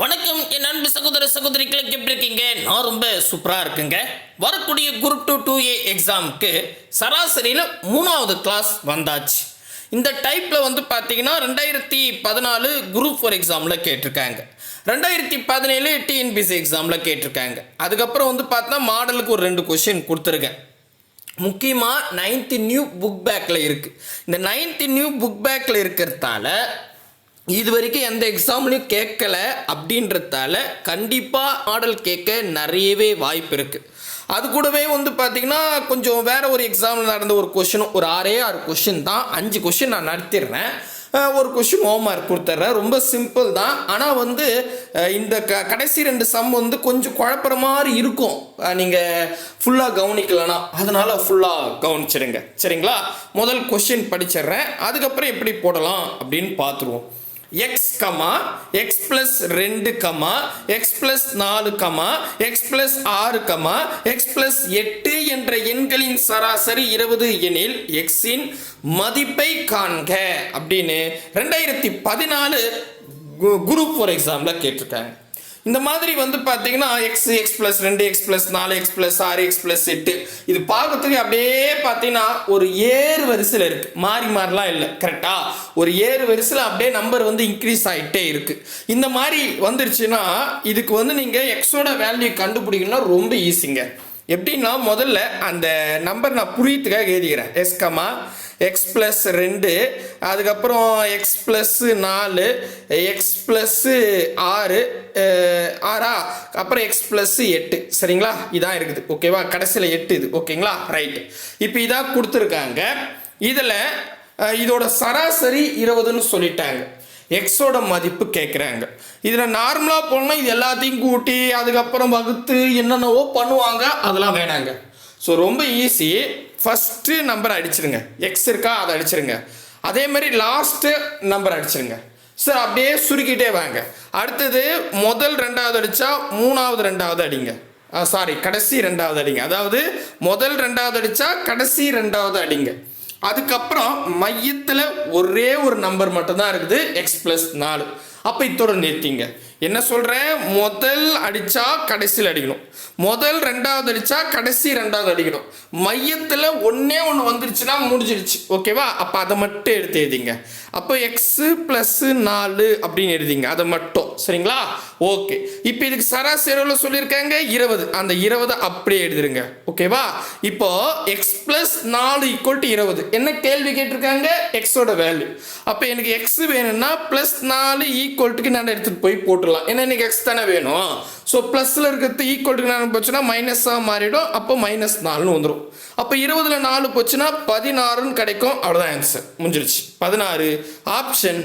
வணக்கம். என் அன்பு சகோதர சகோதரிகளுக்கு எப்படி இருக்கீங்க? நான் ரொம்ப சூப்பராக இருக்குங்க. வரக்கூடிய குரூப் டூ டூ ஏ எக்ஸாமுக்கு சராசரியில் மூணாவது கிளாஸ் வந்தாச்சு. இந்த டைப்பில் வந்து பார்த்தீங்கன்னா ரெண்டாயிரத்தி பதினாலு குரூப் ஃபோர் எக்ஸாமில் கேட்டிருக்காங்க. ரெண்டாயிரத்தி பதினேழு டிஎன்பிசி எக்ஸாமில் கேட்டிருக்காங்க. அதுக்கப்புறம் வந்து பார்த்தா மாடலுக்கு ஒரு ரெண்டு கொஷின் கொடுத்துருக்கேன். முக்கியமாக நைன்த்து நியூ புக் பேக்கில் இருக்குது இந்த நைன்த்து நியூ புக் பேக்கில் இருக்கிறதால இது வரைக்கும் எந்த எக்ஸாம்லையும் கேட்கல அப்படின்றதால கண்டிப்பாக மாடல் கேட்க நிறையவே வாய்ப்பு இருக்குது அது கூடவே வந்து பார்த்திங்கன்னா கொஞ்சம் வேறு ஒரு எக்ஸாமில் நடந்த ஒரு கொஷினும் ஒரு ஆறே ஆறு கொஷின் தான். அஞ்சு கொஷின் நான் நடத்திடுறேன். ஒரு கொஷின் ஹோம் ஒர்க் கொடுத்துட்றேன். ரொம்ப சிம்பிள் தான். ஆனால் வந்து இந்த க கடைசி ரெண்டு சம் வந்து கொஞ்சம் குழப்புற மாதிரி இருக்கும். நீங்கள் ஃபுல்லாக கவனிக்கலனா அதனால் ஃபுல்லாக கவனிச்சிடுங்க. சரிங்களா? முதல் கொஷின் படிச்சிடுறேன். அதுக்கப்புறம் எப்படி போடலாம் அப்படின்னு பார்த்துருவோம் எக்ஸ் கமா எக்ஸ் ப்ளஸ் ரெண்டு கமா எக்ஸ் ப்ளஸ் நாலு கமா எக்ஸ் ப்ளஸ் ஆறு கமா எக்ஸ் ப்ளஸ் எட்டு என்ற எண்களின் சராசரி இருபது எனில் எக்ஸின் மதிப்பை காண்க அப்படின்னு ரெண்டாயிரத்தி பதினாலு குரூப் ஃபார் எக்ஸாமில் கேட்டிருக்காங்க. இந்த மாதிரி வந்து பார்த்தீங்கன்னா எக்ஸ் எக்ஸ் ப்ளஸ் ரெண்டு எக்ஸ் ப்ளஸ் நாலு எக்ஸ் ப்ளஸ் ஆறு எக்ஸ் ப்ளஸ் எட்டு. இது பார்க்கறதுக்கு அப்படியே பார்த்தீங்கன்னா ஒரு ஏறு வரிசையில் இருக்குது மாறி மாறிலாம் இல்லை. கரெக்டாக ஒரு ஏறு வரிசையில் அப்படியே நம்பர் வந்து இன்க்ரீஸ் ஆகிட்டே இருக்குது இந்த மாதிரி வந்துருச்சுன்னா இதுக்கு வந்து நீங்கள் எக்ஸோட வேல்யூ கண்டுபிடிக்கணும்னா ரொம்ப ஈஸிங்க எப்படின்னா முதல்ல அந்த நம்பர் நான் புரியத்துக்காக எழுதிக்கிறேன். எஸ்கமா எக்ஸ் ப்ளஸ் ரெண்டு அதுக்கப்புறம் எக்ஸ் ப்ளஸ்ஸு நாலு எக்ஸ் ப்ளஸ்ஸு ஆறு ஆறா? அப்புறம் எக்ஸ் ப்ளஸ்ஸு எட்டு. சரிங்களா? இதான் இருக்குது. ஓகேவா கடைசியில் எட்டு இது. ஓகேங்களா ரைட்டு இப்போ இதான் கொடுத்துருக்காங்க. இதில் இதோட சராசரி இருபதுன்னு சொல்லிட்டாங்க. எக்ஸோட மதிப்பு கேட்குறாங்க இதில் நார்மலாக போனால் இது எல்லாத்தையும் கூட்டி அதுக்கப்புறம் வகுத்து என்னென்னவோ பண்ணுவாங்க. அதெல்லாம் வேணாங்க. ஸோ ரொம்ப ஈஸி ஃபஸ்ட்டு நம்பர் அடிச்சிருங்க. எக்ஸ் இருக்கா அதை அடிச்சிருங்க. அதே மாதிரி லாஸ்ட்டு நம்பர் அடிச்சிருங்க. சார் அப்படியே சுருக்கிட்டே வாங்க. அடுத்தது முதல் ரெண்டாவது அடித்தா மூணாவது ரெண்டாவது அடிங்க. சாரி கடைசி ரெண்டாவது அடிங்க. அதாவது முதல் ரெண்டாவது அடித்தா கடைசி ரெண்டாவது அடிங்க. அதுக்கப்புறம் மையத்தில் ஒரே ஒரு நம்பர் மட்டும்தான் இருக்குது. எக்ஸ் ப்ளஸ் நாலு. அப்போ இத்தோட நிறுத்திங்க. என்ன சொல்கிறேன் முதல் அடித்தா கடைசியில் அடிக்கணும். முதல் ரெண்டாவது அடித்தா கடைசி ரெண்டாவது அடிக்கணும். மையத்தில் ஒன்றே ஒன்று வந்துருச்சுன்னா முடிஞ்சிடுச்சு ஓகேவா? அப்போ அதை மட்டும் எடுத்து எழுதிங்க. அப்போ எக்ஸு ப்ளஸ்ஸு நாலு அப்படின்னு எழுதிங்க. அதை மட்டும். சரிங்களா? ஓகே இப்போ இதுக்கு சராசரியில் சொல்லியிருக்காங்க? இருபது. அந்த இருபதை அப்படியே எழுதிருங்க. ஓகேவா இப்போ எக்ஸ் ப்ளஸ் நாலு ஈக்குவல் டு இருபது. என்ன கேள்வி கேட்டிருக்காங்க? எக்ஸோட வேல்யூ அப்போ எனக்கு எக்ஸ் வேணும்னா ப்ளஸ் நாலு ஈக்குவல்ட்டுக்கு நான் எடுத்துகிட்டு போய் போட்டுடலாம். ஏன்னா எனக்கு எக்ஸ் தானே வேணும். ஸோ ப்ளஸில் இருக்கிறது ஈக்குவல்ட்டுக்கு நான் போச்சுன்னா மைனஸாக மாறிடும். அப்போ மைனஸ் நாலுன்னு வந்துடும் அப்போ இருபதில் நாலு போச்சுன்னா பதினாறுன்னு கிடைக்கும். அவ்வளோதான் ஆன்சர் முடிஞ்சிருச்சு. பதினாறு ஆப்ஷன்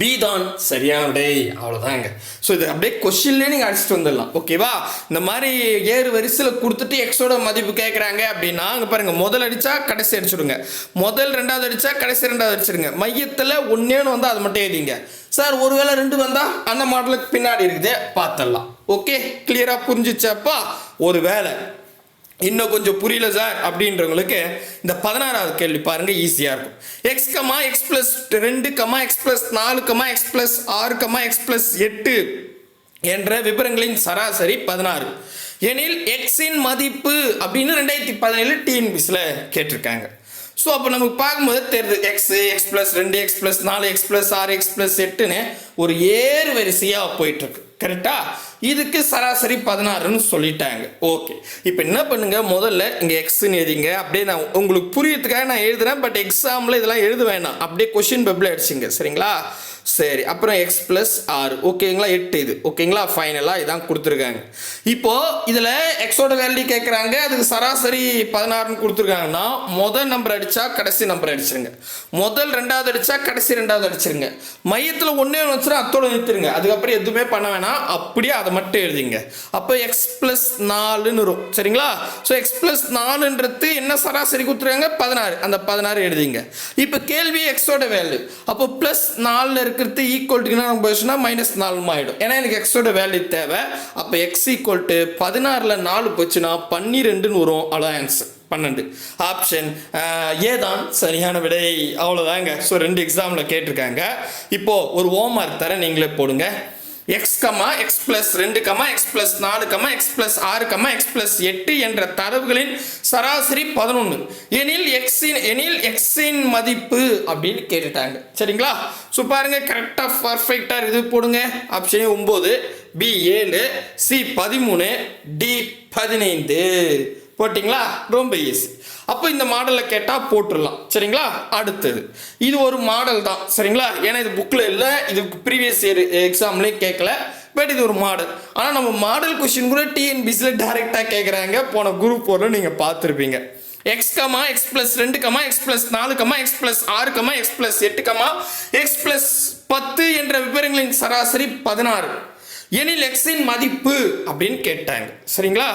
பி தான் சரியான விடை. அவ்வளோதாங்க ஸோ இது அப்படியே கொஷின்லேயே நீங்கள் அடிச்சுட்டு வந்துடலாம். ஓகேவா இந்த மாதிரி ஏறு வரிசையில் கொடுத்துட்டு எக்ஸோட மதிப்பு கேட்குறாங்க அப்படின்னா அங்கே பாருங்கள் முதல் அடித்தா கடைசி அடிச்சுடுங்க. முதல் ரெண்டாவது அடித்தா கடைசி ரெண்டாவது அடிச்சிடுங்க. மையத்தில் ஒன்றேன்னு வந்தால் அது மட்டும் எழுதிங்க. சார் ஒருவேளை ரெண்டு வந்தால் அந்த மாடலுக்கு பின்னாடி இருக்குது. பார்த்துடலாம். ஓகே கிளியராக புரிஞ்சிச்சப்பா ஒரு வேலை இன்னும் கொஞ்சம் புரியல சார் அப்படின்றவங்களுக்கு இந்த பதினாறாவது கேள்வி பாருங்க ஈஸியாக இருக்கும். எக்ஸ் கமா எக்ஸ் ப்ளஸ் ரெண்டு கமா எக்ஸ் பிளஸ் நாலு கமா எக்ஸ் ப்ளஸ் ஆறு கமா எக்ஸ் பிளஸ் எட்டு என்ற விவரங்களின் சராசரி பதினாறு. எனில் எக்ஸின் மதிப்பு அப்படின்னு ரெண்டாயிரத்தி பதினேழு டிஎன்பிஸில் கேட்டிருக்காங்க. ஸோ அப்போ நமக்கு பார்க்கும்போது தெரியுது எக்ஸ் எக்ஸ் ப்ளஸ் ரெண்டு எக்ஸ் ப்ளஸ் நாலு எக்ஸ் ப்ளஸ் ஆறு எக்ஸ் ப்ளஸ் எட்டுன்னு ஒரு ஏறு வரிசையாக போயிட்டுருக்கு கரெக்டா இதுக்கு சராசரி பதினாறுன்னு சொல்லிட்டாங்க. ஓகே இப்போ என்ன பண்ணுங்க? முதல்ல இங்கே எக்ஸ்ன்னு எழுதிங்க. அப்படியே நான் உங்களுக்கு புரியறதுக்காக நான் எழுதுறேன். பட் எக்ஸாமில் இதெல்லாம் எழுத வேணாம். அப்படியே கொஷின் பெப்பில் அடிச்சிங்க. சரிங்களா? சரி அப்புறம் எக்ஸ் ப்ளஸ் ஆறு ஓகேங்களா எட்டு இது. ஓகேங்களா ஃபைனலாக இதான் கொடுத்துருக்காங்க. இப்போ இதில் எக்ஸோட வேல்யூ கேட்குறாங்க அதுக்கு சராசரி பதினாறுன்னு கொடுத்துருக்காங்கன்னா முதல் நம்பர் அடித்தா கடைசி நம்பர் அடிச்சிருங்க. முதல் ரெண்டாவது அடித்தா கடைசி ரெண்டாவது அடிச்சிருங்க. மையத்தில் ஒன்றே ஒன்று வச்சுனா அத்தோட நிறுத்துருங்க. அதுக்கப்புறம் எதுவுமே பண்ண வேணாம். அப்படியே அதை மட்டும் எழுதிங்க. அப்போ எக்ஸ் ப்ளஸ் நாலுன்னு வரும். சரிங்களா? ஸோ எக்ஸ் ப்ளஸ் நாலுன்றது என்ன சராசரி கொடுத்துருக்காங்க? பதினாறு. அந்த பதினாறு எழுதிங்க. இப்போ கேள்வி எக்ஸோட வேல்யூ அப்போ ப்ளஸ் நாலில் இருக்கிறது ஈக்குவல்ட்டுக்கு நம்ம போச்சுன்னா மைனஸ் நாலு ஆகிடும் ஏன்னா எனக்கு எக்ஸோட வேல்யூ தேவை. அப்போ எக்ஸ் ஈக்குவல் டு பதினாறில் நாலு போச்சுன்னா பன்னிரெண்டுன்னு வரும் அவ்வளோ ஆன்சர் பன்னெண்டு ஆப்ஷன் ஏ தான் சரியான விடை. அவ்வளோதாங்க ஸோ ரெண்டு எக்ஸாமில் கேட்டிருக்காங்க. இப்போது ஒரு ஹோம் தர நீங்களே போடுங்க. எக்ஸ் கமா எக்ஸ் பிளஸ் ரெண்டு கமா எக்ஸ் பிளஸ் நாலு கமா எக்ஸ் பிளஸ் ஆறு கமா எக்ஸ் பிளஸ் எட்டு என்ற தரவுகளின் சராசரி பதினொன்று எனில் எக்ஸின் எனில் எக்ஸின் மதிப்பு அப்படின்னு கேட்டுட்டாங்க. சரிங்களா? ஸோ பாருங்க கரெக்டாக பர்ஃபெக்டாக இது போடுங்க. ஆப்ஷன் ஒம்பது பி ஏழு சி பதிமூணு டி பதினைந்து. போட்டிங்களா? ரொம்ப ஈஸி அப்போ இந்த மாடலில் கேட்டால் போட்டுடலாம். சரிங்களா? அடுத்தது. இது ஒரு மாடல் தான். சரிங்களா? ஏன்னா இது புக்கில் இல்லை. இது ப்ரீவியஸ் இயர் எக்ஸாம்லேயும் கேட்கல பட் இது ஒரு மாடல். ஆனால் நம்ம மாடல் கொஷின் கூட டிஎன்பிசியில் டைரெக்டாக கேட்குறாங்க போன குரூப் ஒரு நீங்கள் பார்த்துருப்பீங்க. எக்ஸ் கமா எக்ஸ் ப்ளஸ் ரெண்டு கமா எக்ஸ் ப்ளஸ் நாலு கமா எக்ஸ் ப்ளஸ் ஆறு கமா எக்ஸ் ப்ளஸ் எட்டு கமா எக்ஸ் ப்ளஸ் பத்து என்ற விவரங்களின் சராசரி பதினாறு. எனில் எக்ஸின் மதிப்பு அப்படின்னு கேட்டாங்க. சரிங்களா?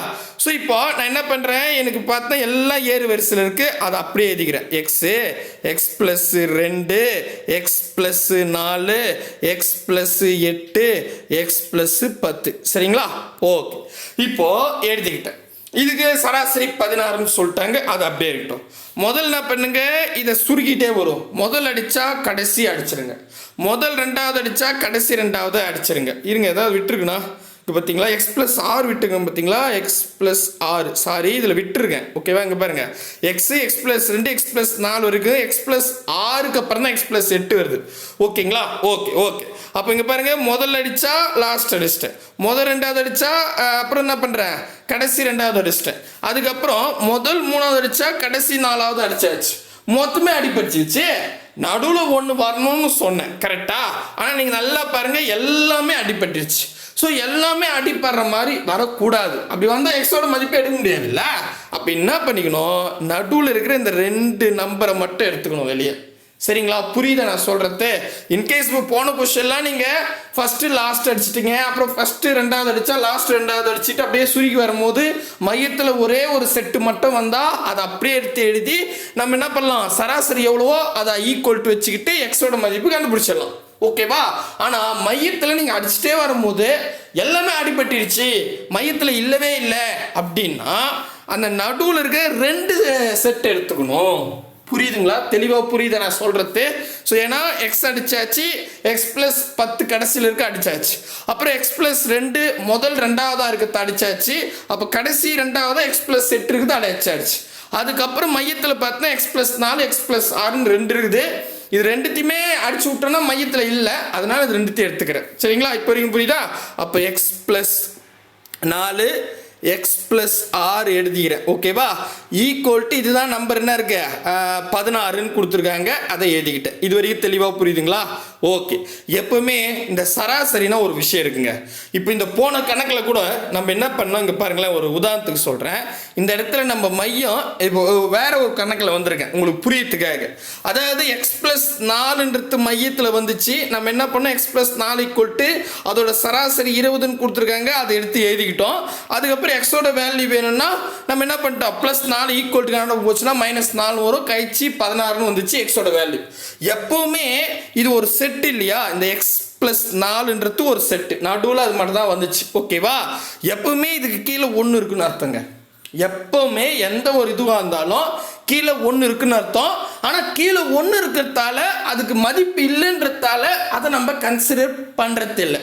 ஸோ இப்போ நான் என்ன பண்ணுறேன் எனக்கு பார்த்தா எல்லாம் ஏறு வரிசையில் இருக்குது அதை அப்படியே எழுதிக்கிறேன். எக்ஸு எக்ஸ் ப்ளஸ்ஸு ரெண்டு எக்ஸ் ப்ளஸ்ஸு நாலு எக்ஸ் ப்ளஸ்ஸு எட்டு எக்ஸ் ப்ளஸ்ஸு பத்து. சரிங்களா? ஓகே இப்போ எழுதிக்கிட்டேன். இதுக்கு சராசரி பதினாறுன்னு சொல்லிட்டாங்க அது அப்படியே இருக்கட்டும். முதல்ல என்ன பண்ணுங்க? இதை சுருக்கிட்டே வரும். முதல் அடித்தா கடைசி அடிச்சிருங்க. முதல் ரெண்டாவது அடித்தா கடைசி ரெண்டாவது அடிச்சிருங்க. இருங்க ஏதாவது விட்டுருக்குண்ணா? இப்போ பார்த்தீங்களா எக்ஸ் ப்ளஸ் ஆறு விட்டுங்க பார்த்தீங்களா எக்ஸ் ப்ளஸ் ஆறு சாரி இதில் விட்டுருக்கேன். ஓகேவா இங்கே பாருங்க. எக்ஸ் எக்ஸ் ப்ளஸ் ரெண்டு எக்ஸ் ப்ளஸ் நாலு இருக்குது எக்ஸ் ப்ளஸ் ஆறுக்கு அப்புறம் தான் எக்ஸ் ப்ளஸ் எட்டு வருது. ஓகேங்களா ஓகே ஓகே அப்போ இங்கே பாருங்க. முதல்ல அடித்தா லாஸ்ட் அடிச்சிட்டேன். முதல் ரெண்டாவது அடித்தா அப்புறம் என்ன பண்ணுறேன் கடைசி ரெண்டாவது அடிச்சிட்டேன். அதுக்கப்புறம் முதல் மூணாவது அடித்தா கடைசி நாலாவது அடிச்சாச்சு. மொத்தமே அடிபட்டுச்சு நடுவில் ஒன்று வரணும்னு சொன்னேன். கரெக்டாக ஆனால் நீங்கள் நல்லா பாருங்க. எல்லாமே அடிபட்டுருச்சு. ஸோ எல்லாமே அடிப்படுற மாதிரி வரக்கூடாது. அப்படி வந்தால் எக்ஸோட மதிப்பு எடுக்க முடியாதுல்ல? அப்போ என்ன பண்ணிக்கணும்? நடுவில் இருக்கிற இந்த ரெண்டு நம்பரை மட்டும் எடுத்துக்கணும் வெளியே. சரிங்களா? புரியுதா நான் சொல்கிறது இன்கேஸ் இப்போ போன கொஸ்டின்லாம் நீங்கள் ஃபஸ்ட்டு லாஸ்ட் அடிச்சிட்டிங்க. அப்புறம் ஃபஸ்ட்டு ரெண்டாவது அடித்தா லாஸ்ட் ரெண்டாவது அடிச்சுட்டு அப்படியே சுருக்கி வரும்போது மையத்தில் ஒரே ஒரு செட்டு மட்டும் வந்தால் அதை அப்படியே எடுத்து எழுதி நம்ம என்ன பண்ணலாம்? சராசரி எவ்வளவோ அதை ஈக்குவல் டு வச்சுக்கிட்டு எக்ஸோட மதிப்பு கண்டுபிடிச்சிடலாம். ஓகேவா ஆனால் மையத்தில் நீங்கள் அடிச்சுட்டே வரும்போது எல்லாமே அடிபட்டுருச்சு. மையத்தில் இல்லவே இல்லை. அப்படின்னா அந்த நடுவில் இருக்க ரெண்டு செட் எடுத்துக்கணும். புரியுதுங்களா? தெளிவாக புரியுது நான் சொல்கிறது ஸோ ஏன்னா எக்ஸ் அடித்தாச்சு எக்ஸ் ப்ளஸ் பத்து கடைசியில் இருக்க அடித்தாச்சு அப்புறம் எக்ஸ் ப்ளஸ் ரெண்டு முதல் ரெண்டாவதாக இருக்கிறது அடித்தாச்சு அப்போ கடைசி ரெண்டாவதாக எக்ஸ் ப்ளஸ் எட்டு இருக்குது அடிச்சாச்சு. அதுக்கப்புறம் மையத்தில் பார்த்தா எக்ஸ் ப்ளஸ் நாலு எக்ஸ் ப்ளஸ் ஆறுன்னு ரெண்டு இருக்குது. இது ரெண்டுத்தையுமே அடிச்சு விட்டோன்னா மையத்தில் இல்லை. அதனால இது ரெண்டுத்தையும் எடுத்துக்கிறேன். சரிங்களா? இப்போ வரைக்கும் புரியுதா? அப்போ எக்ஸ் ப்ளஸ் நாலு எக்ஸ் ப்ளஸ் ஆறு எழுதிக்கிறேன். ஓகேவா ஈக்குவல்ட்டு இதுதான் நம்பர் என்ன இருக்கு? பதினாறுன்னு கொடுத்துருக்காங்க. அதை எழுதிக்கிட்டேன். இது வரைக்கும் தெளிவாக புரியுதுங்களா? ஓகே எப்பவுமே இந்த சராசரினா ஒரு விஷயம் இருக்குங்க. இப்போ இந்த போன கணக்கில் கூட நம்ம என்ன பண்ணோம்? இங்கே பாருங்களேன் ஒரு உதாரணத்துக்கு சொல்கிறேன் இந்த இடத்துல நம்ம மையம் இப்போ வேற ஒரு கணக்கில் வந்திருக்கேன். உங்களுக்கு புரியத்துக்காக அதாவது எக்ஸ் ப்ளஸ் நாலுன்றது மையத்தில் வந்துச்சு. நம்ம என்ன பண்ணோம்? எக்ஸ் ப்ளஸ் நாலு ஈக்குவல் அதோட சராசரி இருபதுன்னு கொடுத்துருக்காங்க. அதை எடுத்து எழுதிக்கிட்டோம். அதுக்கப்புறம் எக்ஸோட வேல்யூ வேணும்னா நம்ம என்ன பண்ணிட்டோம்? ப்ளஸ் நாலு ஈக்குவல் டு போச்சுன்னா மைனஸ் நாலு வரும். கழிச்சு பதினாறுன்னு வந்துச்சு எக்ஸோட வேல்யூ எப்பவுமே இது ஒரு செட் செட் இல்லையா? இந்த எக்ஸ் ப்ளஸ் நாலுன்றது ஒரு செட்டு நடுவில் அது மட்டும் தான் வந்துச்சு ஓகேவா எப்பவுமே இதுக்கு கீழே ஒன்று இருக்குன்னு அர்த்தங்க. எப்பவுமே எந்த ஒரு இதுவாக இருந்தாலும் கீழே ஒன்று இருக்குன்னு அர்த்தம். ஆனால் கீழே ஒன்று இருக்கிறதால அதுக்கு மதிப்பு இல்லைன்றதால அதை நம்ம கன்சிடர் பண்ணுறது இல்லை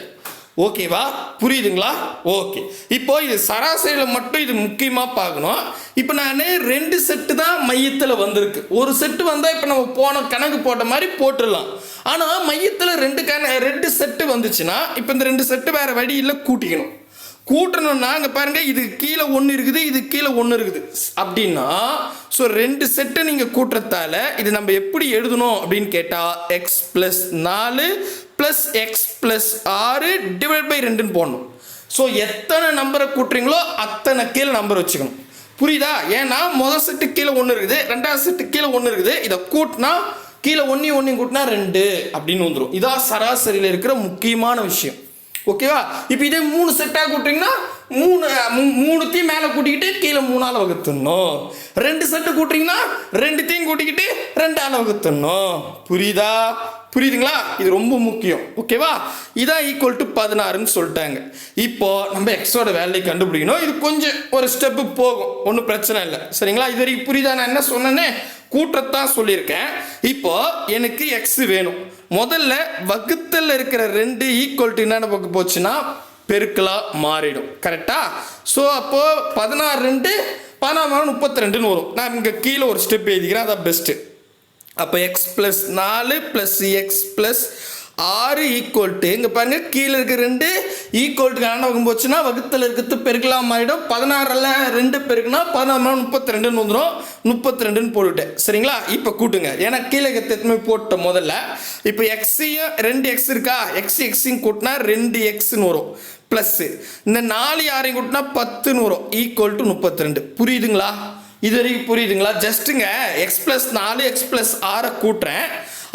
ஓகேவா புரியுதுங்களா? ஓகே இப்போ இது சராசரியில் மட்டும் இது முக்கியமாக பார்க்கணும். இப்போ நான் ரெண்டு செட்டு தான் மையத்தில் வந்திருக்கு. ஒரு செட்டு வந்தால் இப்போ நம்ம போன கணக்கு போட்ட மாதிரி போட்டுடலாம். ஆனால் மையத்தில் ரெண்டு கன ரெண்டு செட்டு வந்துச்சுன்னா இப்போ இந்த ரெண்டு செட்டு வேறு வழியில் கூட்டிக்கணும். கூட்டணும்னா அங்கே பாருங்கள் இது கீழே ஒன்று இருக்குது இது கீழே ஒன்று இருக்குது. அப்படின்னா ஸோ ரெண்டு செட்டை நீங்கள் கூட்டுறதால இது நம்ம எப்படி எழுதணும் அப்படின்னு கேட்டால் எக்ஸ் ப்ளஸ் நாலு ப்ளஸ் எக்ஸ் ப்ளஸ் ஆறு டிவைட் பை ரெண்டுன்னு போடணும். ஸோ எத்தனை நம்பரை கூட்டுறீங்களோ அத்தனை கீழே நம்பர் வச்சுக்கணும். புரியுதா? ஏன்னா முதல் செட்டு கீழே ஒன்று இருக்குது ரெண்டாவது செட்டு கீழே ஒன்று இருக்குது. இதை கூட்டினா கீழே ஒன்றையும் ஒன்றையும் கூட்டினா ரெண்டு அப்படின்னு வந்துடும் இதான் சராசரியில் இருக்கிற முக்கியமான விஷயம். ஓகேவா இப்போ இதே மூணு செட்டாக கூட்டிங்கன்னா மூணு மூணுத்தையும் மேலே கூட்டிக்கிட்டு கீழே மூணால் வகுத்துடணும். ரெண்டு செட்டு கூட்டிங்கன்னா ரெண்டுத்தையும் கூட்டிக்கிட்டு ரெண்டால் வகுத்துடணும். புரியுதா? புரியுதுங்களா? இது ரொம்ப முக்கியம். ஓகேவா இதான் ஈக்குவல் டு பதினாறுன்னு சொல்லிட்டாங்க. இப்போ நம்ம எக்ஸோட வேல்யூ கண்டுபிடிக்கணும். இது கொஞ்சம் ஒரு ஸ்டெப்பு போகும். ஒன்றும் பிரச்சனை இல்லை. சரிங்களா? இது வரைக்கும் புரியுதா? நான் என்ன சொன்னேனே கூட்டத்தான் சொல்லியிருக்கேன். இப்போ எனக்கு எக்ஸ் வேணும். முதல்ல வகுத்தல் இருக்கிற ரெண்டு ஈக்குவல் டு என்னென்ன பக்கம் போச்சுன்னா பெருக்கலாக மாறிடும். கரெக்டா ஸோ அப்போது பதினாறு ரெண்டு பதினாறு முப்பத்தி ரெண்டுன்னு வரும். நான் இங்கே கீழே ஒரு ஸ்டெப் எழுதிக்கிறேன். அதான் பெஸ்ட்டு அப்போ எக்ஸ் ப்ளஸ் நாலு ப்ளஸ் எக்ஸ் ப்ளஸ் ஆறு ஈக்குவல் டு இங்கே பாருங்கள் கீழே இருக்க ரெண்டு ஈக்குவல் டு கணக்கு வகும் போச்சுன்னா வகுத்தில் இருக்கிறது பெருக்கலாம் ஆகிடும் பதினாறில் ரெண்டு பெருக்குனா பதினாறு முப்பத்தி ரெண்டுன்னு வந்துடும் முப்பத்தி ரெண்டுன்னு போட்டுவிட்டேன் சரிங்களா? இப்போ கூட்டுங்க. ஏன்னா கீழே எத்தனை போட்டோம் முதல்ல. இப்போ எக்ஸையும் ரெண்டு எக்ஸ் இருக்கா? எக்ஸ் எக்ஸையும் கூட்டினா ரெண்டு எக்ஸ்னு வரும். ப்ளஸ்ஸு இந்த நாலு யாரையும் கூட்டினா பத்துன்னு வரும். ஈக்குவல் டு முப்பத்தி ரெண்டு புரியுதுங்களா? இது வரைக்கும் புரியுதுங்களா? ஜஸ்ட்டுங்க எக்ஸ் ப்ளஸ் நாலு எக்ஸ் ப்ளஸ் ஆறை கூட்டுறேன்.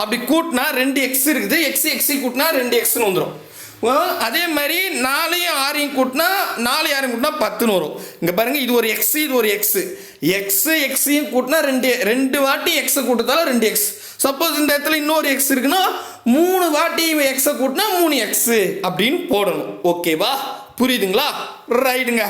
அப்படி கூட்டினா ரெண்டு எக்ஸ் இருக்குது. எக்ஸ் எக்ஸி கூட்டினா ரெண்டு எக்ஸ்னு வந்துடும் அதே மாதிரி நாலையும் ஆறையும் கூட்டினா நாலு ஆறையும் கூட்டினா பத்துன்னு வரும். இங்கே பாருங்கள் இது ஒரு எக்ஸ் இது ஒரு எக்ஸ் எக்ஸு எக்ஸையும் கூட்டினா ரெண்டு ரெண்டு வாட்டி எக்ஸை கூட்டத்தால ரெண்டு எக்ஸ் சப்போஸ் இந்த இடத்துல இன்னொரு எக்ஸ் இருக்குன்னா மூணு வாட்டி எக்ஸை கூட்டினா மூணு எக்ஸு அப்படின்னு போடணும். ஓகேவா புரியுதுங்களா? ரைட்டுங்க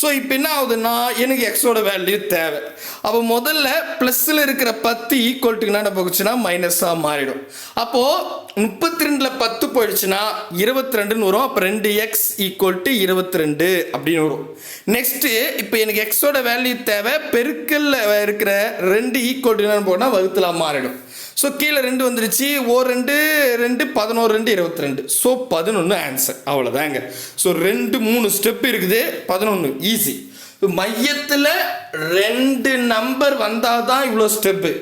ஸோ இப்போ என்ன ஆகுதுன்னா எனக்கு எக்ஸோட வேல்யூ தேவை. அப்போ முதல்ல ப்ளஸ்ஸில் இருக்கிற பத்து ஈக்குவல்ட்டுக்கு என்ன போச்சுன்னா மைனஸாக மாறிடும். அப்போது முப்பத்தி ரெண்டில் பத்து போயிடுச்சுன்னா இருபத்தி ரெண்டுன்னு வரும். அப்போ ரெண்டு எக்ஸ் ஈக்குவல் டு இருபத்தி ரெண்டு அப்படின்னு வரும். நெக்ஸ்ட்டு இப்போ எனக்கு எக்ஸோட வேல்யூ தேவை. பெருக்கல்ல இருக்கிற ரெண்டு ஈக்குவல் டு என்னென்னு போனால் வகுத்தில் மாறிடும். ஸோ கீழே ரெண்டு வந்துருச்சு. ஓ ரெண்டு ரெண்டு பதினோரு ரெண்டு இருபத்தி ரெண்டு ஸோ பதினொன்று ஆன்சர் அவ்வளோதாங்க ஸோ ரெண்டு மூணு ஸ்டெப் இருக்குது பதினொன்று ஈஸி மையத்தில் ரெண்டு நம்பர் வந்தால் தான் இவ்வளோ ஸ்டெப்பு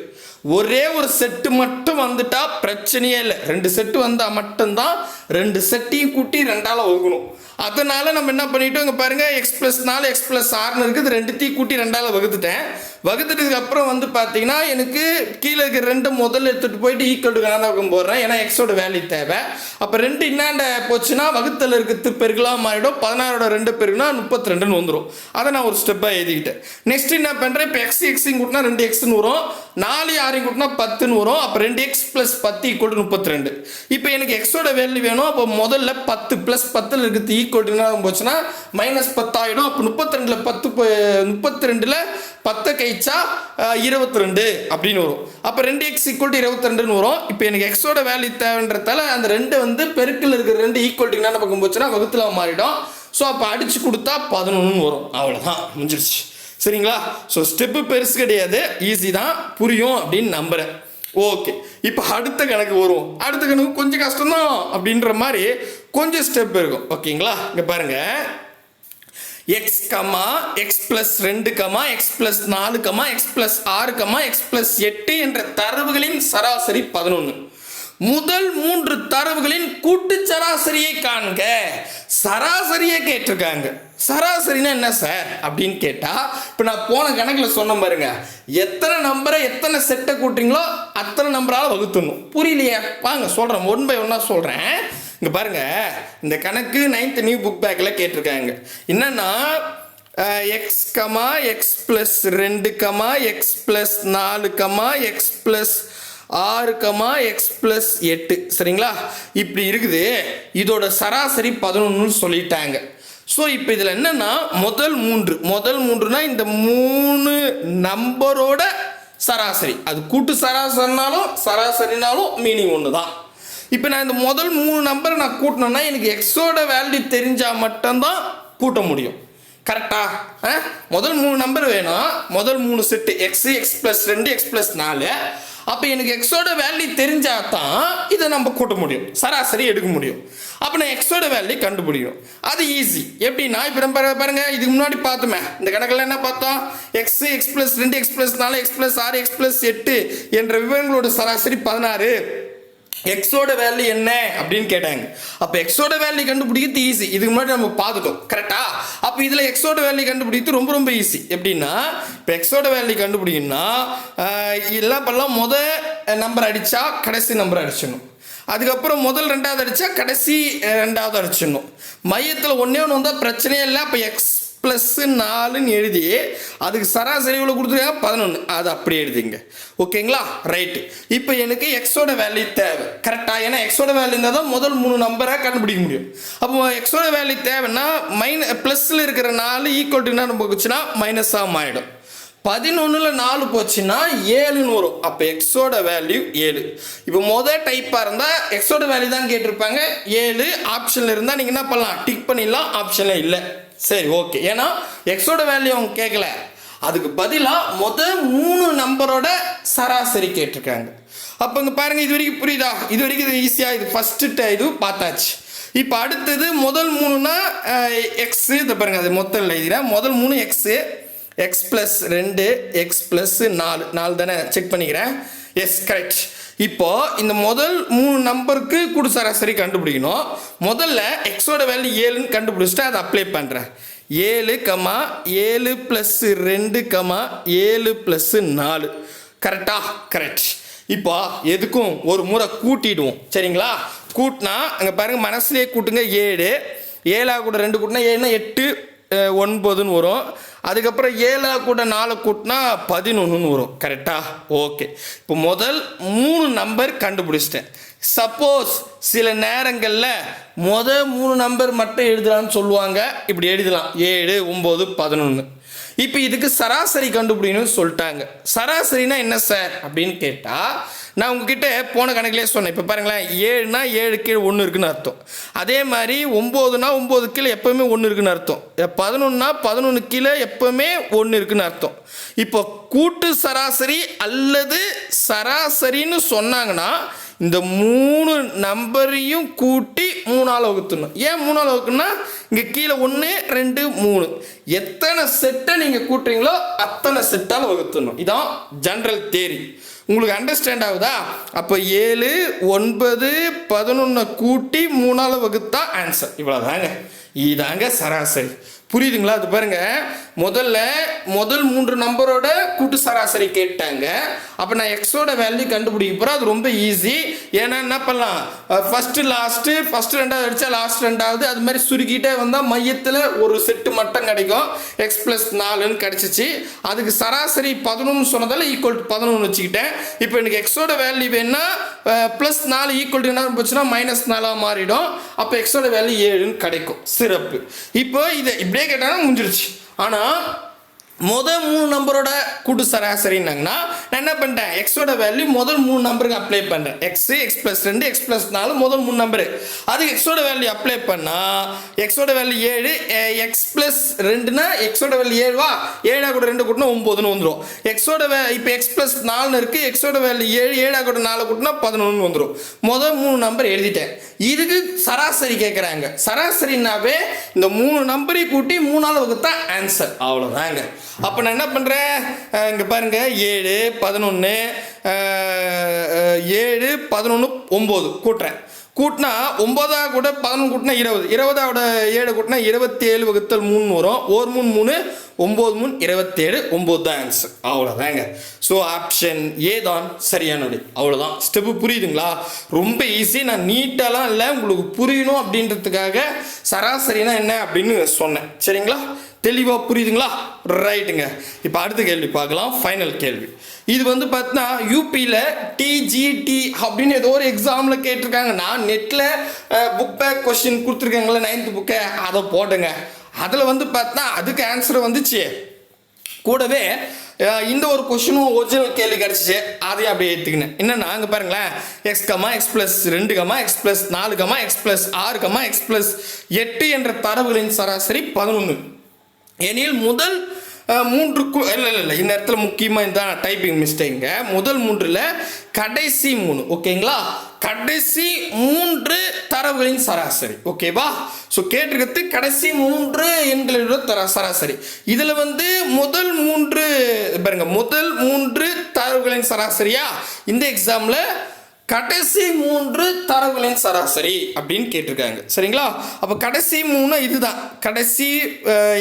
ஒரே ஒரு செட்டு மட்டும் வந்துட்டா பிரச்சனையே இல்லை. ரெண்டு செட்டு வந்தால் மட்டும்தான் ரெண்டு செட்டையும் கூட்டி ரெண்டால் வகுக்கணும் அதனால நம்ம என்ன பண்ணிட்டோம்? இங்கே பாருங்கள் எக்ஸ் ப்ளஸ் நாலு எக்ஸ் ப்ளஸ் ஆறுனு இருக்குது ரெண்டுத்தையும் கூட்டி ரெண்டால வகுத்துட்டேன். வகுத்துட்டதுக்கப்புறம் வந்து பார்த்தீங்கன்னா எனக்கு கீழே இருக்கிற ரெண்டு முதல்ல எடுத்துகிட்டு போயிட்டு ஈக்குவல் டு கணக்கு போடுறேன் ஏன்னா எக்ஸோட வேல்யூ தேவை. அப்போ ரெண்டு இன்னாண்ட போச்சுன்னா வகுத்தல் இருக்கிறது பெருக்கலாம் மாறிடும். பதினாறோட ரெண்டு பெருகுனா முப்பத்தி ரெண்டுன்னு வந்துடும் அதை நான் ஒரு ஸ்டெப்பாக எழுதிக்கிட்டேன். நெக்ஸ்ட் என்ன பண்ணுறேன் இப்போ எக்ஸ் எக்ஸையும் கூட்டினா ரெண்டு எக்ஸ்னு வரும். நாலு ஆறையும் கூட்டினா பத்துன்னு வரும். அப்போ ரெண்டு எக்ஸ் ப்ளஸ் பத்து ஈக்குவல் டு முப்பத்தி ரெண்டு இப்போ எனக்கு எக்ஸோட வேல்யூ வேணும். அப்போ முதல்ல பத்து ப்ளஸ் பத்தில் இருக்கிறது ஈக்குவல் என்ன போச்சுன்னா மைனஸ் பத்தாயிடும். அப்போ முப்பத்தி ரெண்டில் பத்து முப்பத்தி ரெண்டில் பத்தை கழிச்சா இருபத்தி ரெண்டு அப்படின்னு வரும். அப்போ ரெண்டு எக்ஸ் ஈக்குவல் டு இருபத்தி ரெண்டுன்னு வரும். இப்போ எனக்கு எக்ஸோட வேல்யூ தேவைன்றதால அந்த ரெண்டு வந்து பெருக்கில் இருக்கிற ரெண்டு ஈக்குவல் டு என்ன பக்கம் போச்சுன்னா வகுத்தில் மாறிடும். ஸோ அப்போ அடிச்சு கொடுத்தா பதினொன்றுன்னு வரும். அவ்வளோதான் முடிஞ்சிருச்சு. சரிங்களா? ஸோ ஸ்டெப்பு பெருசு கிடையாது. ஈஸி தான். புரியும் அப்படின்னு நம்புகிறேன் ஓகே. இப்போ அடுத்த கணக்கு வரும். அடுத்த கணக்கு கொஞ்சம் கஷ்டம்தான் அப்படின்ற மாதிரி கொஞ்சம் ஸ்டெப் இருக்கும். ஓகேங்களா? இங்கே பாருங்கள் எக்ஸ் கமா எக்ஸ் பிளஸ் ரெண்டு கமா எக்ஸ் பிளஸ் நாலு கமா எக்ஸ் பிளஸ் ஆறு கமா எக்ஸ் பிளஸ் எட்டு என்ற தரவுகளின் சராசரி பதினொன்று முதல் மூன்று தரவுகளின் கூட்டு சராசரியை காண்க. சராசரியை கேட்டிருக்காங்க. சராசரினா என்ன சார்? அப்படின்னு கேட்டா இப்போ நான் போன கணக்கில் சொன்ன பாருங்க. எத்தனை நம்பரை எத்தனை செட்டை கூட்டுறீங்களோ அத்தனை நம்பரால் வகுத்துடணும். புரியலையே? வாங்க சொல்கிறேன் ஒன் பை ஒன்னாக சொல்கிறேன் இங்கே பாருங்க. இந்த கணக்கு நைன்த் நியூ புக் பேக்கில் கேட்டிருக்காங்க. என்னன்னா எக்ஸ் கமா எக்ஸ் ப்ளஸ் ரெண்டு கமா எக்ஸ் ப்ளஸ் நாலு கமா எக்ஸ் ப்ளஸ் ஆறு கமா எக்ஸ் ப்ளஸ் எட்டு. சரிங்களா? இப்படி இருக்குது. இதோட சராசரி பதினொன்றுன்னு சொல்லிட்டாங்க. ஸோ இப்போ இதில் என்னன்னா முதல் மூன்று. முதல் மூன்றுனா இந்த மூணு நம்பரோட சராசரி. அது கூட்டு சராசரினாலும் சராசரினாலும் மீனிங் ஒன்று தான் இப்போ நான் இந்த முதல் மூணு நம்பரை நான் கூட்டினேன்னா எனக்கு எக்ஸோட வேல்யூ தெரிஞ்சால் மட்டும்தான் கூட்ட முடியும். கரெக்டா முதல் மூணு நம்பர் வேணும். முதல் மூணு செட்டு எக்ஸ் எக்ஸ் ப்ளஸ் ரெண்டு எக்ஸ் ப்ளஸ் நாலு. அப்போ எனக்கு எக்ஸோட வேல்யூ தெரிஞ்சால் தான் இதை நம்ம கூட்ட முடியும். சராசரி எடுக்க முடியும். அப்போ நான் எக்ஸோட வேல்யூ கண்டுபிடிக்கணும். அது ஈஸி எப்படின்னா இப்போ நம்ம பாருங்க இதுக்கு முன்னாடி பார்த்துமே. இந்த கணக்கில் என்ன பார்த்தோம்? எக்ஸ் எக்ஸ் ப்ளஸ் ரெண்டு எக்ஸ் ப்ளஸ் நாலு எக்ஸ் ப்ளஸ் ஆறு எக்ஸ் ப்ளஸ் எட்டு என்ற விவரங்களோட சராசரி பதினாறு. எக்ஸோட வேல்யூ என்ன அப்படின்னு கேட்டாங்க. அப்போ எக்ஸோட வேல்யூ கண்டுபிடிக்கிறது ஈஸி இதுக்கு முன்னாடி நம்ம பார்த்துட்டோம். கரெக்டா அப்போ இதில் எக்ஸோட வேல்யூ கண்டுபிடிக்கிறது ரொம்ப ரொம்ப ஈஸி எப்படின்னா இப்போ எக்ஸோட வேல்யூ கண்டுபிடிக்கணும்னா எல்லாம் பண்ணலாம் முத நம்பர் அடித்தா கடைசி நம்பர் அடிச்சிடணும். அதுக்கப்புறம் முதல் ரெண்டாவது அடித்தா கடைசி ரெண்டாவது அடிச்சிடணும். மையத்தில் ஒன்றே ஒன்று வந்தால் பிரச்சனையே இல்லை. அப்போ எக்ஸ் ப்ளஸ்ஸு நாலுன்னு எழுதி அதுக்கு சராசரி இவ்வளோ கொடுத்துருக்காங்க பதினொன்று அது அப்படி எழுதிங்க. ஓகேங்களா ரைட்டு இப்போ எனக்கு எக்ஸோட வேல்யூ தேவை. கரெக்டாக ஏன்னா எக்ஸோட வேல்யூ இருந்தால் தான் முதல் மூணு நம்பரை கண்டுபிடிக்க முடியும். அப்போ எக்ஸோட வேல்யூ தேவைன்னா மைன ப்ளஸில் இருக்கிற நாலு ஈக்குவல் டு என்ன போச்சுன்னா மைனஸாக மாறிடும். பதினொன்றில் நாலு போச்சுன்னா ஏழுன்னு வரும். அப்போ எக்ஸோட வேல்யூ ஏழு. இப்போ மொதல் டைப்பாக இருந்தால் எக்ஸோட வேல்யூ தான் கேட்டிருப்பாங்க. ஏழு ஆப்ஷனில் இருந்தால் நீங்கள் என்ன பண்ணலாம்? டிக் பண்ணிடலாம். ஆப்ஷனில் இல்லை. சரி ஓகே ஏன்னா எக்ஸோட வேல்யூ அவங்க கேட்கல அதுக்கு பதிலாக முதல் மூணு நம்பரோட சராசரி கேட்டிருக்காங்க. அப்போ இங்கே பாருங்கள் இது வரைக்கும் புரியுதா? இது வரைக்கும் இது ஈஸியாக இது ஃபஸ்ட்டு இது பார்த்தாச்சு. இப்போ அடுத்தது முதல் மூணுனா எக்ஸு இதை பாருங்கள் அது மொத்தம் எழுதிக்கிறேன் முதல் மூணு எக்ஸு எக்ஸ் ப்ளஸ் ரெண்டு எக்ஸ் ப்ளஸ் நாலு. நாலு தானே? செக் பண்ணிக்கிறேன். எஸ் கரெக்ட் இப்போ இந்த முதல் மூணு நம்பருக்கு கூடு சராசரி கண்டுபிடிக்கணும். முதல்ல எக்ஸோட வேல்யூ ஏழுன்னு கண்டுபிடிச்சிட்டு அதை அப்ளை பண்ணுறேன் ஏழு கமா ஏழு ப்ளஸ் ரெண்டு கமா ஏழு ப்ளஸ் நாலு. கரெக்டா கரெக்ட் இப்போ எதுக்கும் ஒரு முறை கூட்டிடுவோம். சரிங்களா? கூட்டினா அங்கே பாருங்கள் மனசுலேயே கூட்டுங்க. ஏழு. ஏழாக கூட ரெண்டு கூட்டினா ஏழுனா எட்டு ஒன்பதுன்னு வரும். அதுக்கப்புறம் ஏழா கூட நாலு கூட்டினா பதினொன்றுன்னு வரும். கரெக்டா ஓகே இப்போ முதல் மூணு நம்பர் கண்டுபிடிச்சிட்டேன். சப்போஸ் சில நேரங்களில் முத மூணு நம்பர் மட்டும் எழுதலாம்னு சொல்லுவாங்க. இப்படி எழுதலாம். ஏழு ஒம்பது பதினொன்று இப்போ இதுக்கு சராசரி கண்டுபிடிக்கணும்னு சொல்லிட்டாங்க. சராசரினா என்ன சார் அப்படின்னு கேட்டால் நான் உங்ககிட்ட போன கணக்கிலே சொன்னேன். இப்போ பாருங்களேன் ஏழுனா ஏழு கீழே ஒன்று இருக்குன்னு அர்த்தம். அதே மாதிரி ஒம்போதுனா ஒம்பது கீழே எப்போவுமே ஒன்று இருக்குன்னு அர்த்தம். பதினொன்னா பதினொன்று கீழே எப்போவுமே ஒன்று இருக்குன்னு அர்த்தம். இப்போ கூட்டு சராசரி அல்லது சராசரின்னு சொன்னாங்கன்னா இந்த மூணு நம்பரையும் கூட்டி மூணால் வகுத்துணும் ஏன் மூணால் வகுக்கணும்னா இங்கே கீழே ஒன்று ரெண்டு மூணு. எத்தனை செட்டை நீங்கள் கூட்டுறீங்களோ அத்தனை செட்டால் வகுத்துணும் இதான் ஜென்ரல் தேரி உங்களுக்கு அண்டர்ஸ்டாண்ட் ஆகுதா? அப்போ ஏழு ஒன்பது பதினொன்று கூட்டி மூணால் வகுத்தா ஆன்சர் இவ்வளோதாங்க இதாங்க சராசரி. புரியுதுங்களா? அது பாருங்க. முதல்ல முதல் மூன்று நம்பரோட கூட்டு சராசரி கேட்டாங்க. அப்போ நான் எக்ஸோட வேல்யூ கண்டுபிடிக்க போகிறேன் அது ரொம்ப ஈஸி ஏன்னா என்ன பண்ணலாம்? ஃபஸ்ட்டு லாஸ்ட்டு ஃபஸ்ட்டு ரெண்டாவது அடித்தா லாஸ்ட் ரெண்டாவது. அது மாதிரி சுருக்கிட்டே வந்தால் மையத்தில் ஒரு செட்டு மட்டும் கிடைக்கும். எக்ஸ் ப்ளஸ் நாலுன்னு கிடச்சிச்சு. அதுக்கு சராசரி பதினொன்று சொன்னதால் ஈக்குவல் டு பதினொன்று வச்சுக்கிட்டேன். இப்போ எனக்கு எக்ஸோட வேல்யூ வேணுன்னா ப்ளஸ் நாலு ஈக்குவல் டு என்ன போச்சுன்னா மைனஸ் நாலாக மாறிடும். அப்போ எக்ஸோட வேல்யூ ஏழுன்னு கிடைக்கும். சிறப்பு. இப்போ இதை இப்படியே கேட்டாங்கன்னா முடிஞ்சிருச்சு. ஆனால் முதல் மூணு நம்பரோட கூட்டு சராசரின்னாங்கன்னா நான் என்ன பண்ணிட்டேன்? எக்ஸோட வேல்யூ முதல் மூணு நம்பருக்கு அப்ளை பண்ணுறேன் எக்ஸ் எக்ஸ் ப்ளஸ் ரெண்டு எக்ஸ் ப்ளஸ் நாலு முதல் மூணு நம்பரு. அதுக்கு எக்ஸோட வேல்யூ அப்ளை பண்ணால் எக்ஸோட வேல்யூ ஏழு எக்ஸ் ப்ளஸ் ரெண்டுனா எக்ஸோட வேல்யூ ஏழுவா ஏழா கூட ரெண்டு கூட்டினா ஒம்போதுன்னு வந்துடும் எக்ஸோட வே இப்போ எக்ஸ் ப்ளஸ் நாலுன்னு இருக்குது எக்ஸோட வேல்யூ ஏழு ஏழா கூட நாலு கூட்டினா பதினொன்று வந்துடும் முதல் மூணு நம்பர் எழுதிட்டேன். இதுக்கு சராசரி கேட்குறாங்க சராசரினாவே இந்த மூணு நம்பரையும் கூட்டி மூணாவது வகுத்தான் ஆன்சர் அவ்வளோதாங்க அப்போ நான் என்ன பண்ணுறேன் இங்கே பாருங்க ஏழு பதினொன்று ஏழு பதினொன்று ஒம்பது கூட்டுறேன். கூட்டினா ஒம்போதா கூட பதினொன்று கூட்டினா இருபது. இருபதாவோட ஏழு கூட்டினா இருபத்தேழு வகுத்தல் மூணு வரும். ஒரு மூணு மூணு ஒம்பது மூணு இருபத்தேழு ஒம்பது தான் ஆன்சர் அவ்வளோதாங்க ஸோ ஆப்ஷன் ஏ தான் சரியான விடை அவ்வளோதான் ஸ்டெப்பு புரியுதுங்களா? ரொம்ப ஈஸி நான் நீட்டெல்லாம் இல்லை. உங்களுக்கு புரியணும் அப்படின்றதுக்காக சராசரினா என்ன அப்படின்னு சொன்னேன். சரிங்களா? தெளிவாக புரியுதுங்களா? ரைட்டுங்க இப்போ அடுத்த கேள்வி பார்க்கலாம். ஃபைனல் கேள்வி. இது வந்து பார்த்தீங்கன்னா யூபியில் டிஜிடி அப்படின்னு ஏதோ ஒரு எக்ஸாமில் கேட்டிருக்காங்க. நான் நெட்டில் புக் பேக் கொஸ்டின் கொடுத்துருக்காங்களே நைன்த்து புக்கை அதை போட்டுங்க. அதில் வந்து பார்த்தா அதுக்கு ஆன்சர் வந்துச்சு. கூடவே இந்த ஒரு கொஷினும் ஒரிஜினல் கேள்வி கிடச்சிச்சு. அதையும் அப்படியே எடுத்துக்கினேன் என்னன்னா அங்கே பாருங்களேன். எக்ஸ் கமா எக்ஸ் ப்ளஸ் ரெண்டு கமா எக்ஸ் ப்ளஸ் நாலு கமா எக்ஸ் ப்ளஸ் ஆறு கமா எக்ஸ் ப்ளஸ் எட்டு என்ற தரவுகளின் சராசரி பதினொன்று எனில் முதல் மூன்று இல்லை இல்லை இல்லை இந்த இடத்துல முக்கியமாக இந்த டைப்பிங் மிஸ்டேக்குங்க முதல் மூன்றில் கடைசி மூணு ஓகேங்களா கடைசி மூன்று தரவுகளின் சராசரி ஓகேவா ஸோ கேட்டிருக்கிறது கடைசி மூன்று எண்களோட தர சராசரி. இதில் வந்து முதல் மூன்று பாருங்க முதல் மூன்று தரவுகளின் சராசரியா? இந்த எக்ஸாமில் கடைசி மூன்று தரவுகளின் சராசரி அப்படின்னு கேட்டிருக்காங்க. சரிங்களா? அப்போ கடைசி மூணு இதுதான். கடைசி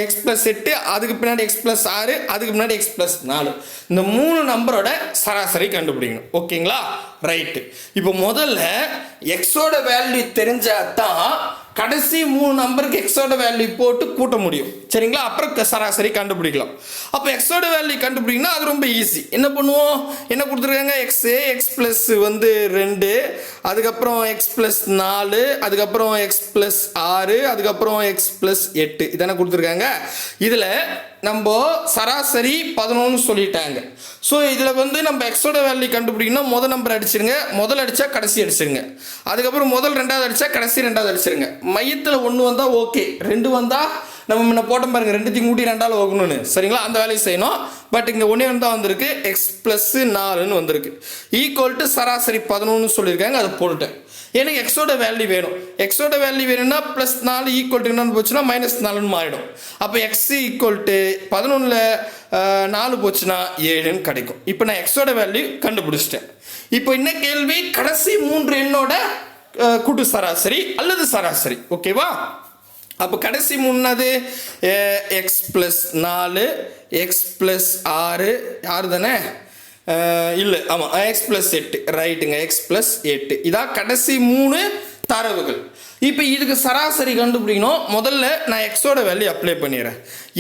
எக்ஸ் ப்ளஸ் எட்டு அதுக்கு பின்னாடி எக்ஸ் ப்ளஸ் ஆறு அதுக்கு பின்னாடி எக்ஸ் ப்ளஸ் நாலு. இந்த மூணு நம்பரோட சராசரி கண்டுபிடிக்கணும். ஓகேங்களா? ரைட்டு இப்போ முதல்ல எக்ஸோட வேல்யூ தெரிஞ்சால் தான் கடைசி மூணு நம்பருக்கு எக்ஸோட வேல்யூ போட்டு கூட்ட முடியும். சரிங்களா? அப்புறம் சராசரி கண்டுபிடிக்கலாம். அப்போ எக்ஸோட வேல்யூ கண்டுபிடிக்கணும்னா அது ரொம்ப ஈஸி என்ன பண்ணுவோம்? என்ன கொடுத்துருக்காங்க? எக்ஸு எக்ஸ் ப்ளஸ் வந்து ரெண்டு அதுக்கப்புறம் எக்ஸ் ப்ளஸ் நாலு அதுக்கப்புறம் எக்ஸ் ப்ளஸ் ஆறு அதுக்கப்புறம் எக்ஸ் ப்ளஸ் எட்டு. இதானே கொடுத்துருக்காங்க? இதில் நம்ம சராசரி பதினொன்று சொல்லிட்டாங்க. ஸோ இதில் வந்து நம்ம எக்ஸோட வேல்யூ கண்டுபிடிக்கணும்னா முதல் நம்பர் அடிச்சிருங்க. முதல் அடித்தா கடைசி அடிச்சிருங்க. அதுக்கப்புறம் முதல் ரெண்டாவது அடித்தா கடைசி ரெண்டாவது அடிச்சிருங்க. மையத்தில் ஒன்று வந்தால் ஓகே ரெண்டு வந்தால் நம்ம முன்ன போட்டோம் பாருங்க ரெண்டுத்தையும் கூட்டி ரெண்டால் வைக்கணும்னு சரிங்களா? அந்த வேலையை செய்யணும். பட் இங்கே ஒன்றே ஒன்று தான் வந்திருக்கு. எக்ஸ் ப்ளஸ்ஸு நாலுன்னு வந்திருக்கு. ஈக்குவல் டு சராசரி பதினொன்று சொல்லியிருக்காங்க. அதை போட்டுட்டேன். எனக்கு எக்ஸோட வேல்யூ வேணும். எக்ஸோட வேல்யூ வேணும்னா ப்ளஸ் நாலு ஈக்குவல் டு என்னன்னு போச்சுன்னா மைனஸ் நாலுன்னு மாறிடும். அப்போ எக்ஸ் ஈக்குவல் டு பதினொன்றில் நாலு போச்சுன்னா ஏழுன்னு கிடைக்கும். இப்போ நான் எக்ஸோட வேல்யூ கண்டுபிடிச்சிட்டேன். இப்போ என்ன கேள்வி? கடைசி மூன்று எண்ணோட கூட்டு சராசரி அல்லது சராசரி. ஓகேவா அப்போ கடைசி முன்னது எக்ஸ் ப்ளஸ் நாலு எக்ஸ் ப்ளஸ் ஆறு யார் தானே? இல்லை ஆமாம் எக்ஸ் ப்ளஸ் எட்டு. ரைட்டுங்க எக்ஸ் ப்ளஸ் எட்டு. இதான் கடைசி மூணு தரவுகள். இப்போ இதுக்கு சராசரி கண்டுபிடிக்கணும். முதல்ல நான் எக்ஸோட வேல்யூ அப்ளை பண்ணிடுறேன்.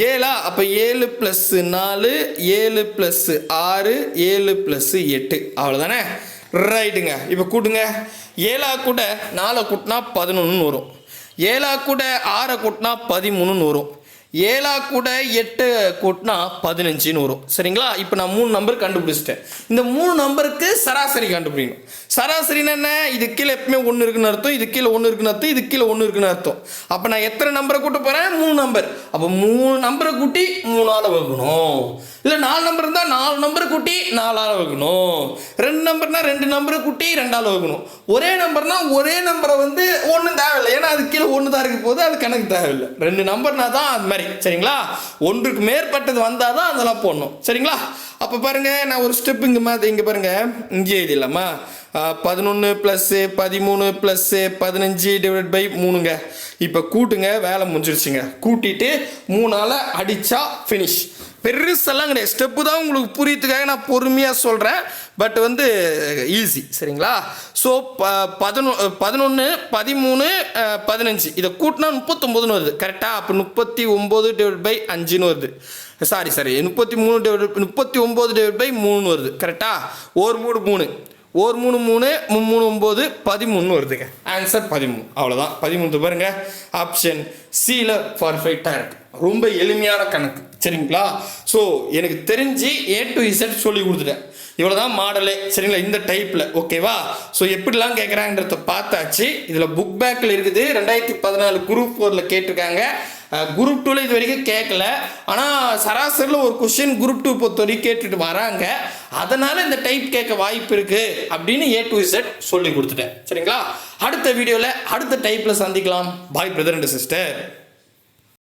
ஏழா அப்போ ஏழு ப்ளஸ் நாலு ஏழு ப்ளஸ் ஆறு ஏழு ப்ளஸ் எட்டு. அவ்வளோதானே ரைட்டுங்க இப்போ கூட்டுங்க. ஏழா கூட நாலை கூட்டினா பதினொன்றுன்னு வரும். ஏழா கூட ஆறை கூட்டினா பதிமூணுன்னு வரும். ஏழா கூட எட்டு கூட்டினா பதினஞ்சுன்னு வரும் சரிங்களா? இப்போ நான் மூணு நம்பர் கண்டுபிடிச்சிட்டேன். இந்த மூணு நம்பருக்கு சராசரி கண்டுபிடிக்கணும். சராசரின்னா என்ன? இது கீழே எப்பவுமே ஒன்று இருக்குன்னு அர்த்தம். இது கீழே ஒன்று இருக்குன்னு அர்த்தம். இது கீழே ஒன்று இருக்குன்னு அர்த்தம். அப்போ நான் எத்தனை நம்பரை கூட்ட போகிறேன் மூணு நம்பர் அப்போ மூணு நம்பரை கூட்டி மூணால் வைக்கணும் இல்லை நாலு நம்பர் இருந்தால் நாலு நம்பரை கூட்டி நாலால் வைக்கணும் ரெண்டு நம்பர்னா ரெண்டு நம்பரை கூட்டி ரெண்டால் வைக்கணும் ஒரே நம்பர்னா ஒரே நம்பரை வந்து ஒன்றும் தேவையில்லை. ஏன்னா அது கீழே ஒன்று தான் இருக்க போது அது கணக்கு தேவையில்லை. ரெண்டு நம்பர்னா தான் அது மாதிரி. சரிங்களா? ஒன்றுக்கு மேற்பட்டது வந்தால் தான் அதெல்லாம் போடணும். சரிங்களா? அப்போ பாருங்க நான் ஒரு ஸ்டெப் இங்கே மாதிரி இங்கே பாருங்க. இங்கே இது இல்லாமா பதினொன்று ப்ளஸ்ஸு பதிமூணு ப்ளஸ்ஸு பதினஞ்சு டிவைட் பை மூணுங்க. இப்போ கூட்டுங்க வேலை முடிஞ்சிருச்சுங்க. கூட்டிட்டு மூணால் அடித்தா ஃபினிஷ் பெருசெல்லாம் கிடையாது. ஸ்டெப்பு தான் உங்களுக்கு புரியத்துக்காக நான் பொறுமையாக சொல்கிறேன் பட் வந்து ஈஸி சரிங்களா? ஸோ ப பதினொ பதினொன்று பதிமூணு பதினஞ்சு. இதை கூட்டினா முப்பத்தொம்போதுன்னு வருது. கரெக்டாக அப்போ முப்பத்தி ஒம்பது டிவைட் பை அஞ்சுன்னு வருது. சாரி சாரி முப்பத்தி மூணு டிவைட் முப்பத்தி ஒம்பது டிவைட் பை மூணு வருது கரெக்டாக ஒரு மூணு மூணு. ஒரு மூணு மூணு மூணு ஒம்பது பதிமூணு வருதுங்க. ஆன்சர் பதிமூணு. அவ்வளோதான் பதிமூணு பாருங்க. ஆப்ஷன் சியில் பர்ஃபெக்டாக இருக்குது ரொம்ப எளிமையான கணக்கு. சரிங்களா? ஸோ எனக்கு தெரிஞ்சு ஏ டு இசட் சொல்லி கொடுத்துட்டேன். இவ்வளோ தான் மாடலே சரிங்களா? இந்த டைப்பில் ஓகேவா ஸோ எப்படிலாம் கேட்குறாங்கன்றத பார்த்தாச்சு. இதில் புக் பேக்கில் இருக்குது. ரெண்டாயிரத்தி பதினாலு குரூப் ஃபோரில் கேட்டிருக்காங்க. குரூப் டூவில் இது வரைக்கும் கேட்கல ஆனால் சராசரியில் ஒரு கொஷின் குரூப் டூ பொறுத்த வரைக்கும் கேட்டுட்டு வராங்க. அதனால் இந்த டைப் கேட்க வாய்ப்பு இருக்குது அப்படின்னு ஏ டு இசட் சொல்லி கொடுத்துட்டேன். சரிங்களா? அடுத்த வீடியோவில் அடுத்த டைப்பில் சந்திக்கலாம். பாய் பிரதர் அண்ட் சிஸ்டர்